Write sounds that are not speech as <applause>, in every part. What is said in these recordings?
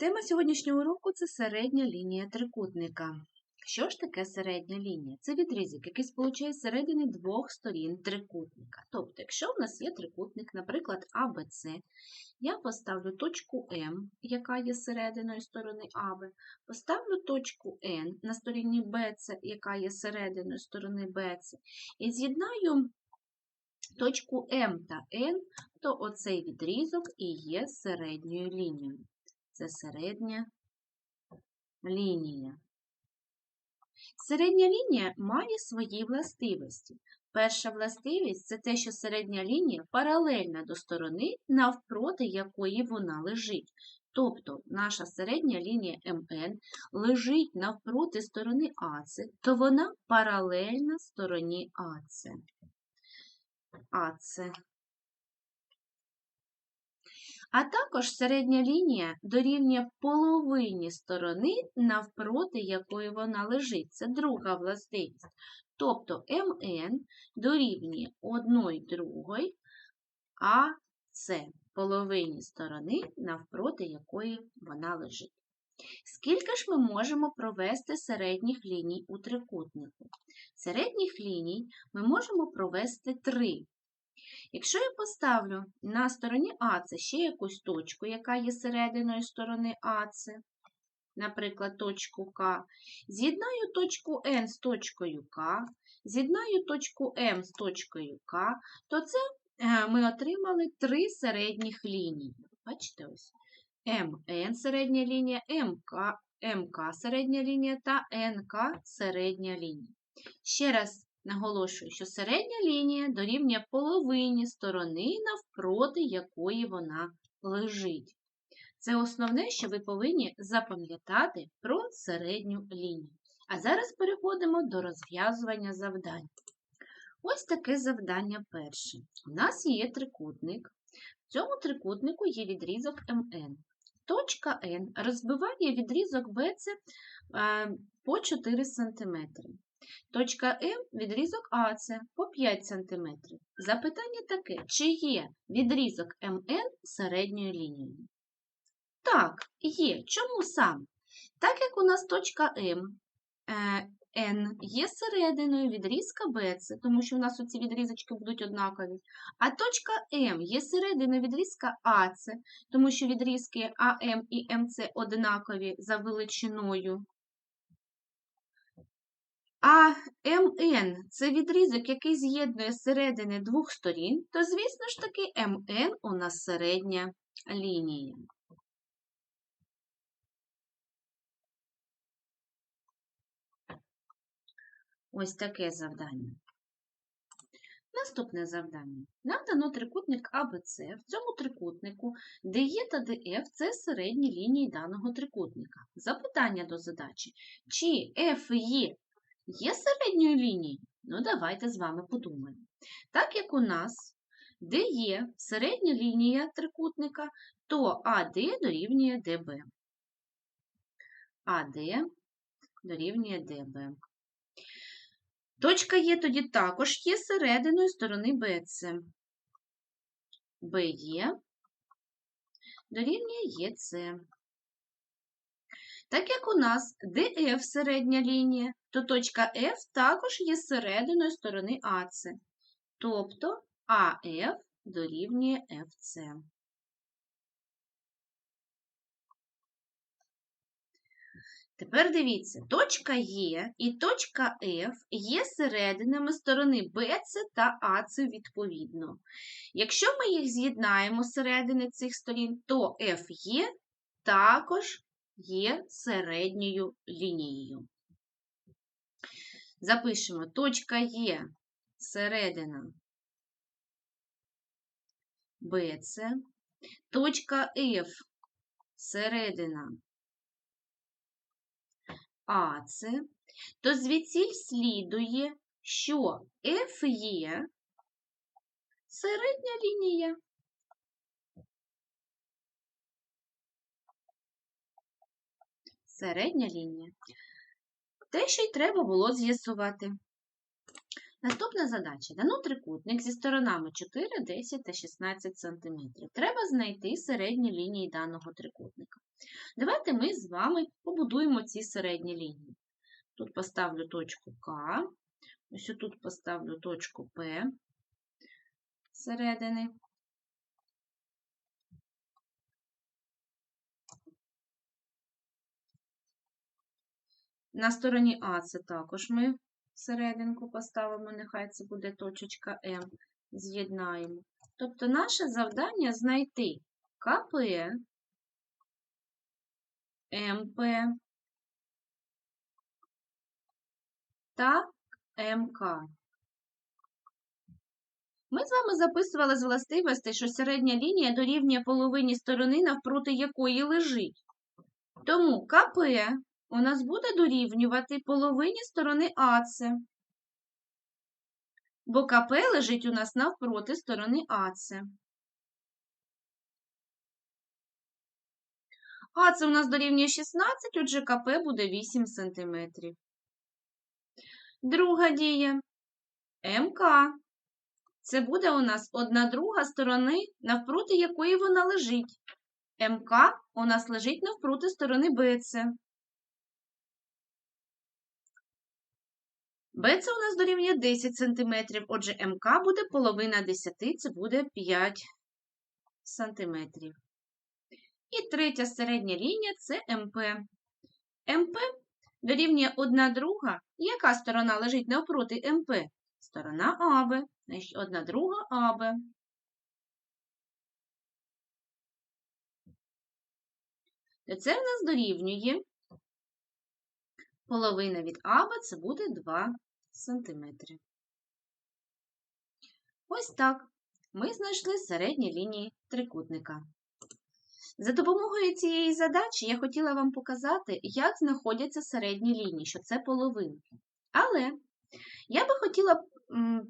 Тема сьогоднішнього уроку це середня лінія трикутника. Що ж таке середня лінія? Це відрізок, який сполучає середини двох сторін трикутника. Тобто, якщо в нас є трикутник, наприклад, АБЦ, я поставлю точку М, яка є серединою сторони АБ, поставлю точку N на стороні БЦ, яка є серединою сторони БЦ, і з'єднаю точку М та N, то оцей відрізок і є середньою лінією. Це середня лінія. Середня лінія має свої властивості. Перша властивість це те, що середня лінія паралельна до сторони, навпроти якої вона лежить. Тобто наша середня лінія МН лежить навпроти сторони АЦ, то вона паралельна стороні АЦ. АЦ. А також середня лінія дорівнює половині сторони, навпроти якої вона лежить. Це друга властивість. Тобто МН дорівнює 1 другої, а це половині сторони, навпроти якої вона лежить. Скільки ж ми можемо провести середніх ліній у трикутнику? Середніх ліній ми можемо провести три. Якщо я поставлю на стороні АЦ ще якусь точку, яка є серединою сторони АЦ, наприклад, точку К, з'єднаю точку N з точкою К, з'єднаю точку М з точкою К, то це е, ми отримали три середніх лінії. Бачите ось. МН середня лінія, МК, МК середня лінія та НК середня лінія. Ще раз Наголошую, що середня лінія дорівнює половині сторони, навпроти якої вона лежить. Це основне, що ви повинні запам'ятати про середню лінію. А зараз переходимо до розв'язування завдань. Ось таке завдання перше. У нас є трикутник. В цьому трикутнику є відрізок МН. Точка N розбиває відрізок BC е, по 4 см. Точка М відрізок АЦ по 5 см. Запитання таке, чи є відрізок МН середньою лінією? Так, є. Чому саме? Так як у нас точка М N є серединою відрізка BC, тому що у нас оці відрізочки будуть однакові. А точка М є серединою відрізка АЦ, тому що відрізки АМ і МЦ однакові за величиною. А МН це відрізок, який з'єднує середини двох сторін, то, звісно ж таки, МН у нас середня лінія. Ось таке завдання. Наступне завдання. Нам дано трикутник АБЦ. В цьому трикутнику ДЕ та ДФ це середні лінії даного трикутника. Запитання до задачі. Чи ФЕ є середньою лінією? Ну, давайте з вами подумаємо. Так як у нас де є середня лінія трикутника, то АД дорівнює ДБ. АД дорівнює ДБ. Точка Є тоді також є серединою сторони БЦ. БЕ дорівнює ЄЦ. Так як у нас ДФ середня лінія, то точка F також є серединою сторони АЦ. Тобто АФ дорівнює FC. Тепер дивіться, точка Е і точка F є серединами сторони BC та AC відповідно. Якщо ми їх з'єднаємо середини цих сторін, то FE також є середньою лінією. Запишемо точка Є середина BC, точка F середина АЦ, то звідсіль слідує, що FE середня лінія. Середня лінія. Те, що й треба було з'ясувати. Наступна задача. Дано трикутник зі сторонами 4, 10 та 16 см. Треба знайти середні лінії даного трикутника. Давайте ми з вами побудуємо ці середні лінії. Тут поставлю точку К, ось тут поставлю точку П середини. На стороні А це також ми серединку поставимо, нехай це буде точечка М, з'єднаємо. Тобто наше завдання знайти КП, МП та МК. Ми з вами записували з властивостей, що середня лінія дорівнює половині сторони, навпроти якої лежить. Тому КП у нас буде дорівнювати половині сторони АЦ. Бо КП лежить у нас навпроти сторони АЦ. АЦ у нас дорівнює 16, отже КП буде 8 см. Друга дія МК. Це буде у нас одна друга сторони, навпроти якої вона лежить. МК у нас лежить навпроти сторони БЦ. БЦ у нас дорівнює 10 см, отже, МК буде половина 10, це буде 5 см. І третя середня лінія це МП. МП дорівнює 1 друга. Яка сторона лежить навпроти МП? Сторона АБ, значить, 1 друга АБ. Це в нас дорівнює половина від АБ, це буде 2 см. Ось так ми знайшли середні лінії трикутника. За допомогою цієї задачі я хотіла вам показати, як знаходяться середні лінії, що це половинки. Але я би хотіла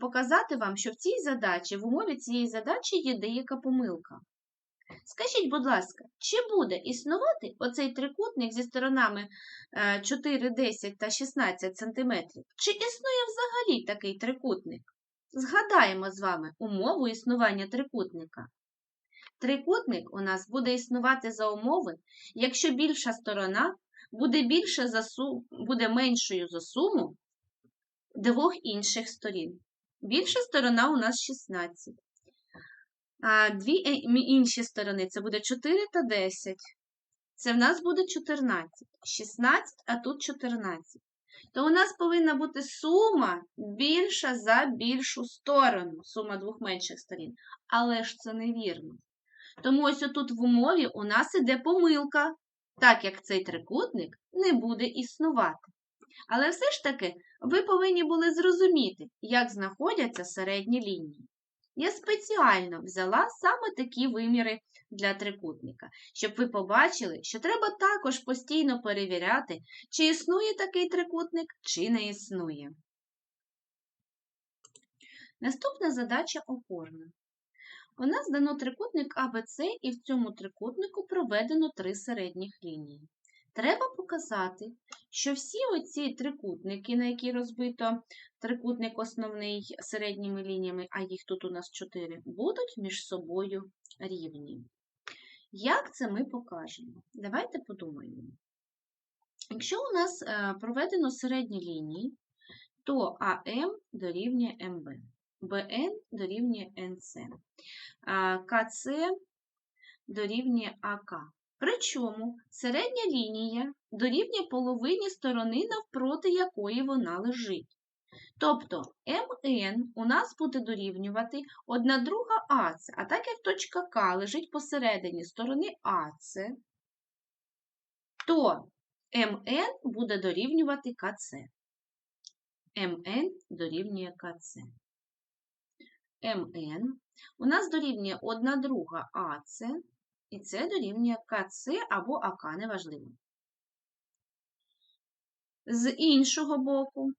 показати вам, що в цій задачі, в умові цієї задачі є деяка помилка. Скажіть, будь ласка, чи буде існувати оцей трикутник зі сторонами 4, е, 10 та 16 см? Чи існує взагалі такий трикутник? Згадаємо з вами умову існування трикутника. Трикутник у нас буде існувати за умови, якщо більша сторона буде більше за сум, буде меншою за суму двох інших сторін. Більша сторона у нас 16. А Дві е, інші сторони це буде 4 та 10. Це в нас буде 14. 16, а тут 14. То у нас повинна бути сума більша за більшу сторону, сума двох менших сторін. Але ж це невірно. Тому ось отут в умові у нас іде помилка, так як цей трикутник не буде існувати. Але все ж таки ви повинні були зрозуміти, як знаходяться середні лінії. Я спеціально взяла саме такі виміри для трикутника, щоб ви побачили, що треба також постійно перевіряти, чи існує такий трикутник, чи не існує. Наступна задача опорна. У нас дано трикутник АБЦ, і в цьому трикутнику проведено три середніх лінії. Треба показати, що всі оці трикутники, на які розбито трикутник основний середніми лініями, а їх тут у нас чотири, будуть між собою рівні. Як це ми покажемо? Давайте подумаємо. Якщо у нас е, проведено середні лінії, то АМ дорівнює МБ. БН дорівнює НС, КЦ дорівнює АК. Причому середня лінія дорівнює половині сторони, навпроти якої вона лежить. Тобто МН у нас буде дорівнювати одна друга АЦ, а так як точка К лежить посередині сторони АЦ, то МН буде дорівнювати КЦ. МН дорівнює КЦ. МН у нас дорівнює 1 друга АЦ, і це дорівнює КЦ або АК, неважливо. З іншого боку,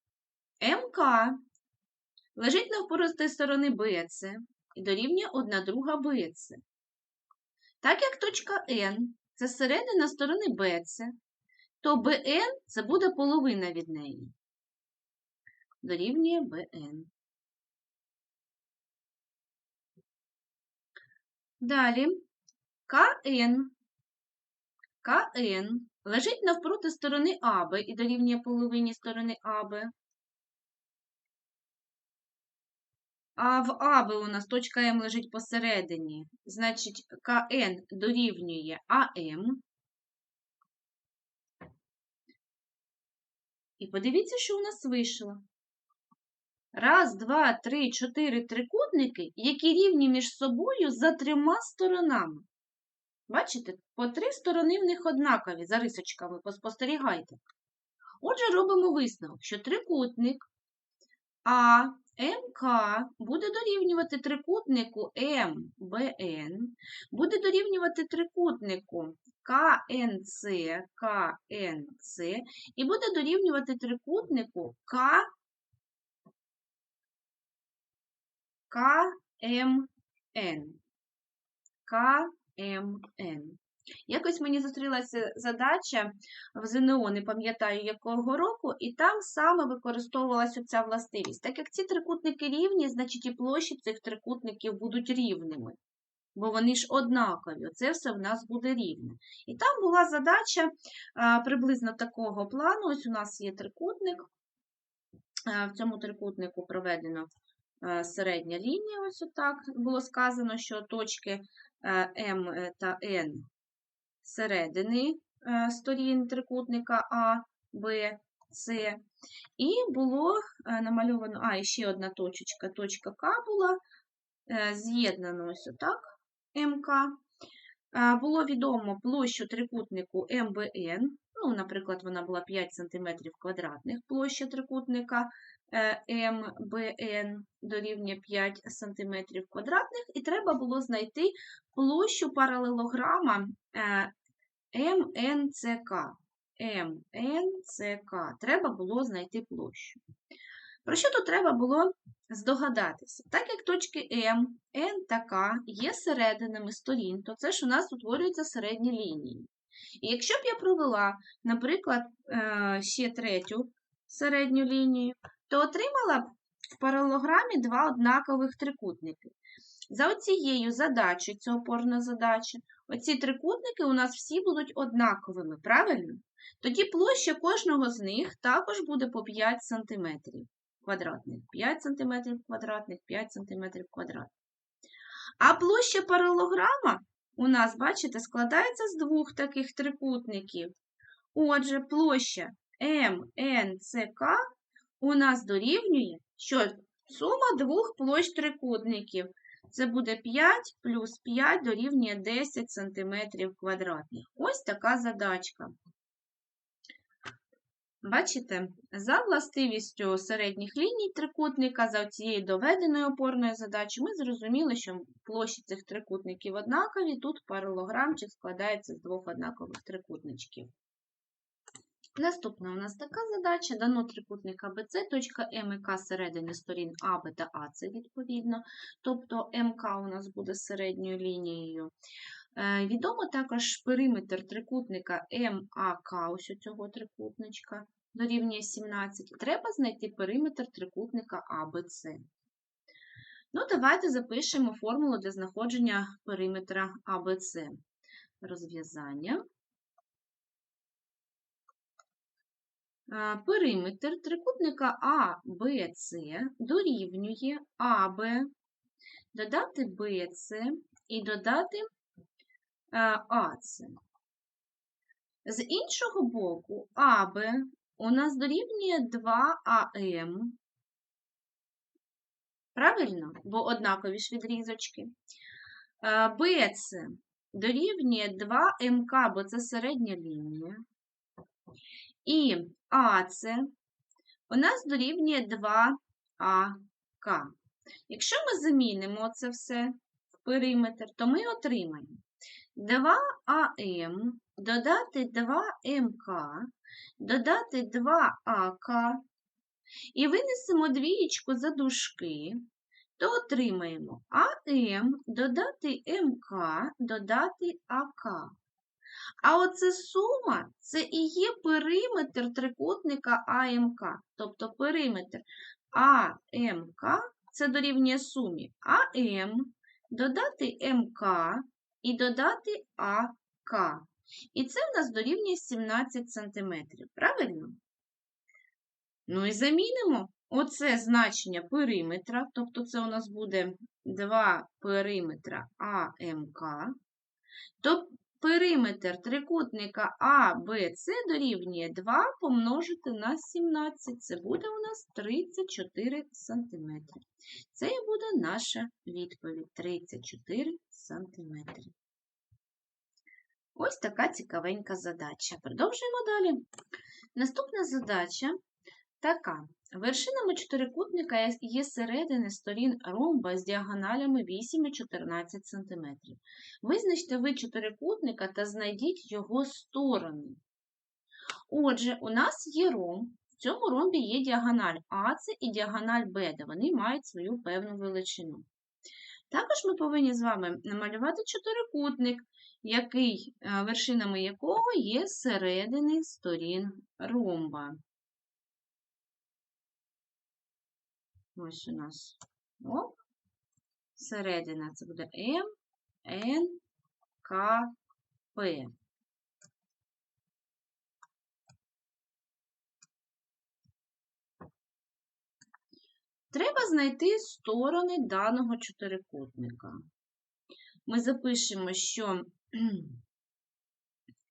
МК лежить навпроти сторони БЦ і дорівнює 1 друга БЦ. Так як точка N це середина сторони БЦ, то БН це буде половина від неї. Дорівнює БН. Далі КН КН лежить навпроти сторони АБ і дорівнює половині сторони АБ. А в АБ у нас точка М лежить посередині. Значить, КН дорівнює АМ. І подивіться, що у нас вийшло. Раз, два, три, чотири трикутники, які рівні між собою за трьома сторонами. Бачите, по три сторони в них однакові, за рисочками, поспостерігайте. Отже, робимо висновок, що трикутник А, МК буде дорівнювати трикутнику МБН, буде дорівнювати трикутнику КНЦ, КНЦ, і буде дорівнювати трикутнику К, КМН. КМН. Якось мені зустрілася задача в ЗНО, не пам'ятаю якого року, і там саме використовувалася ця властивість. Так як ці трикутники рівні, значить і площі цих трикутників будуть рівними. Бо вони ж однакові, це все в нас буде рівне. І там була задача приблизно такого плану. Ось у нас є трикутник. В цьому трикутнику проведено середня лінія. Ось отак було сказано, що точки М та Н середини е, сторін трикутника А, Б, С. І було е, намальовано, а, і ще одна точечка, точка К була е, з'єднано ось отак, МК. Було відомо площу трикутнику МБН, ну, наприклад, вона була 5 см квадратних, площа трикутника МБН дорівнює 5 см квадратних, і треба було знайти площу паралелограма МНЦК. МНЦК. Треба було знайти площу. Про що тут треба було здогадатися? Так як точки М, Н та К є серединами сторін, то це ж у нас утворюються середні лінії. І якщо б я провела, наприклад, е, ще третю середню лінію, то отримала б в паралограмі два однакових трикутники. За оцією задачею, це опорна задача, оці трикутники у нас всі будуть однаковими, правильно? Тоді площа кожного з них також буде по 5 см квадратних. 5 см квадратних, 5 см квадратних. А площа паралограма у нас, бачите, складається з двох таких трикутників. Отже, площа МНЦК у нас дорівнює, що сума двох площ трикутників. Це буде 5 плюс 5 дорівнює 10 см квадратних. Ось така задачка. Бачите, за властивістю середніх ліній трикутника, за цією доведеною опорною задачею, ми зрозуміли, що площі цих трикутників однакові, тут паралограмчик складається з двох однакових трикутничків. Наступна у нас така задача: дано трикутник АБЦ, точка М і К середини сторін АБ та АЦ відповідно. Тобто МК у нас буде середньою лінією. Е, відомо також периметр трикутника МАК, ось цього трикутничка, дорівнює 17. Треба знайти периметр трикутника АБЦ. Ну, Давайте запишемо формулу для знаходження периметра АБЦ. Розв'язання. периметр трикутника АБЦ дорівнює АБ, додати БЦ і додати АЦ. З іншого боку, АБ у нас дорівнює 2АМ. Правильно? Бо однакові ж відрізочки. БЦ дорівнює 2МК, бо це середня лінія. І АЦ у нас дорівнює 2АК. Якщо ми замінимо це все в периметр, то ми отримаємо 2АМ додати 2МК, додати 2АК, і винесемо двієчку за дужки, то отримаємо АМ додати МК, додати АК. А оце сума це і є периметр трикутника АМК. Тобто периметр АМК це дорівнює сумі АМ, додати МК і додати АК. І це у нас дорівнює 17 см. Правильно? Ну і замінимо оце значення периметра, тобто це у нас буде 2 периметра АМК, периметр трикутника АБЦ дорівнює 2 помножити на 17. Це буде у нас 34 см. Це і буде наша відповідь 34 см. Ось така цікавенька задача. Продовжуємо далі. Наступна задача така. Вершинами чотирикутника є середини сторін ромба з діагоналями 8 і 14 см. Визначте вид чотирикутника та знайдіть його сторони. Отже, у нас є ромб. В цьому ромбі є діагональ АЦ і діагональ БД. Вони мають свою певну величину. Також ми повинні з вами намалювати чотирикутник, який, е, вершинами якого є середини сторін ромба. Ось у нас оп, середина це буде М, Н, К, П. Треба знайти сторони даного чотирикутника. Ми запишемо, що М,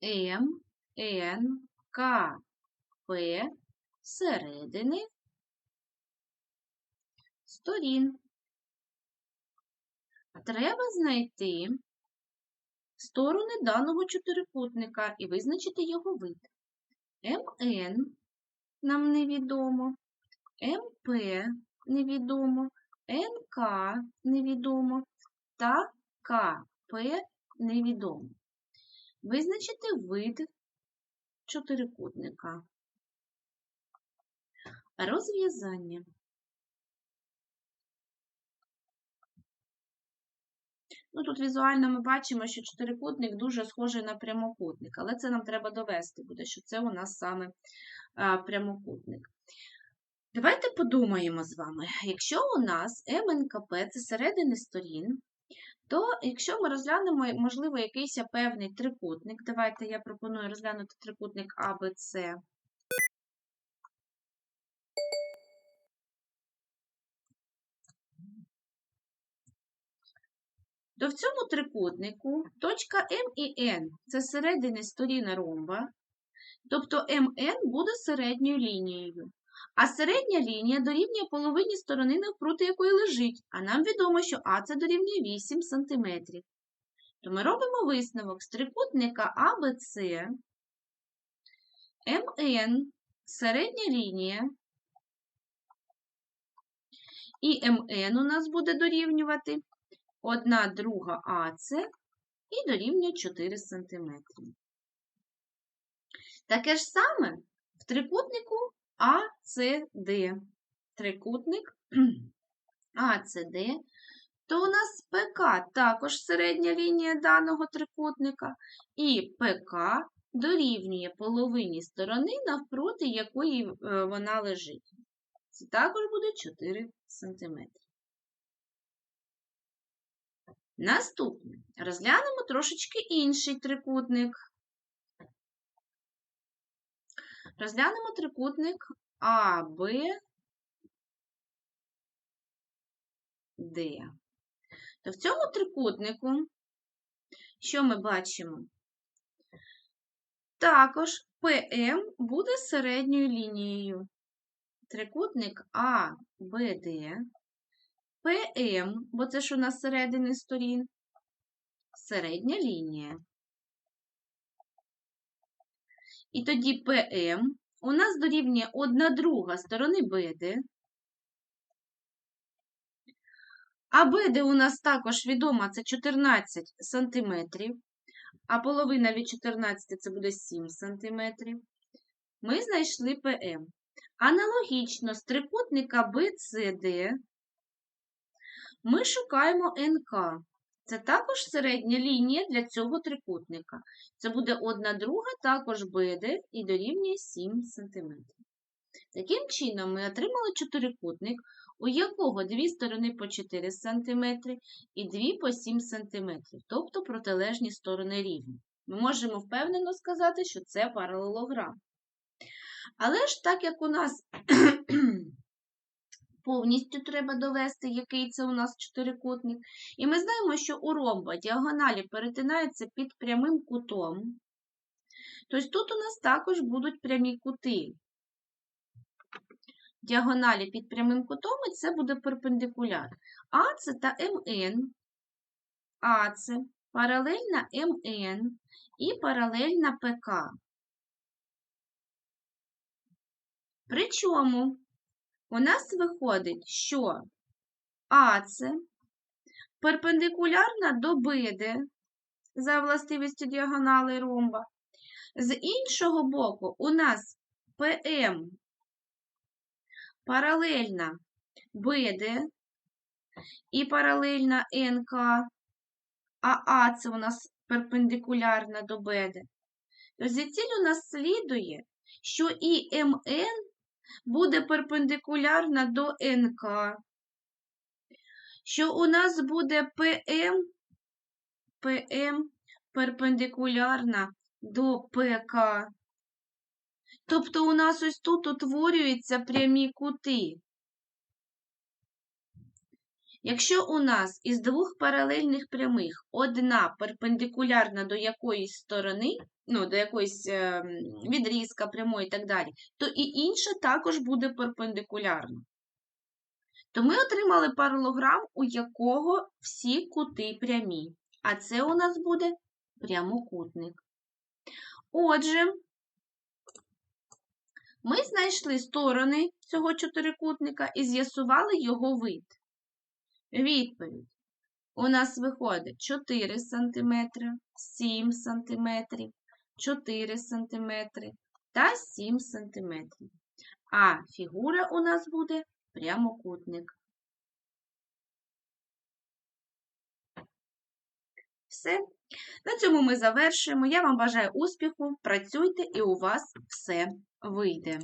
Н, К, П середини сторін. Треба знайти сторони даного чотирикутника і визначити його вид. МН нам невідомо, МП невідомо, НК невідомо та КП невідомо. Визначити вид чотирикутника. Розв'язання. Ну, Тут візуально ми бачимо, що чотирикутник дуже схожий на прямокутник, але це нам треба довести буде, що це у нас саме прямокутник. Давайте подумаємо з вами, якщо у нас МНКП це середини сторін, то якщо ми розглянемо, можливо, якийсь певний трикутник, давайте я пропоную розглянути трикутник АБЦ. То в цьому трикутнику точка М і Н це середини сторін ромба, тобто МН буде середньою лінією. А середня лінія дорівнює половині сторони, навпроти якої лежить, а нам відомо, що А це дорівнює 8 см. То ми робимо висновок з трикутника АБЦ, МН середня лінія, і МН у нас буде дорівнювати 1 друга АЦ і дорівнює 4 см. Таке ж саме в трикутнику АЦД. Трикутник <clears throat> АЦД, то у нас ПК також середня лінія даного трикутника, і ПК дорівнює половині сторони, навпроти якої е, вона лежить. Це також буде 4 см. Наступне розглянемо трошечки інший трикутник. Розглянемо трикутник А, Б, Д. То в цьому трикутнику, що ми бачимо? Також ПМ буде середньою лінією. Трикутник А, Б, Д, ПМ, бо це ж у нас середини сторін, середня лінія. І тоді ПМ у нас дорівнює 1 друга сторони БД. А БД у нас також відома це 14 см, а половина від 14 це буде 7 см. Ми знайшли ПМ. Аналогічно з трикутника BCD ми шукаємо НК. Це також середня лінія для цього трикутника. Це буде 1 друга, також БД і дорівнює 7 см. Таким чином, ми отримали чотирикутник, у якого дві сторони по 4 см і дві по 7 см, тобто протилежні сторони рівні. Ми можемо впевнено сказати, що це паралелограм. Але ж так як у нас повністю треба довести, який це у нас чотирикутник, і ми знаємо, що у ромба діагоналі перетинаються під прямим кутом, тобто тут у нас також будуть прямі кути. Діагоналі під прямим кутом, і це буде перпендикуляр. АЦ та МН, АЦ, паралельна МН і паралельна ПК. Причому у нас виходить, що АЦ перпендикулярна до БД за властивістю діагонали ромба. З іншого боку, у нас ПМ паралельна БД і паралельна НК, а А у нас перпендикулярна до БД. То звідсіль у нас слідує, що і МН буде перпендикулярна до НК, що у нас буде ПМ, ПМ перпендикулярна до ПК. Тобто у нас ось тут утворюються прямі кути. Якщо у нас із двох паралельних прямих одна перпендикулярна до якоїсь сторони, ну, до якоїсь е, відрізка прямої і так далі, то і інша також буде перпендикулярна. То ми отримали паралограм, у якого всі кути прямі. А це у нас буде прямокутник. Отже, ми знайшли сторони цього чотирикутника і з'ясували його вид. Відповідь. У нас виходить 4 см, 7 см, 4 см та 7 см. А фігура у нас буде прямокутник. Все. На цьому ми завершуємо. Я вам бажаю успіху, працюйте і у вас все вийде.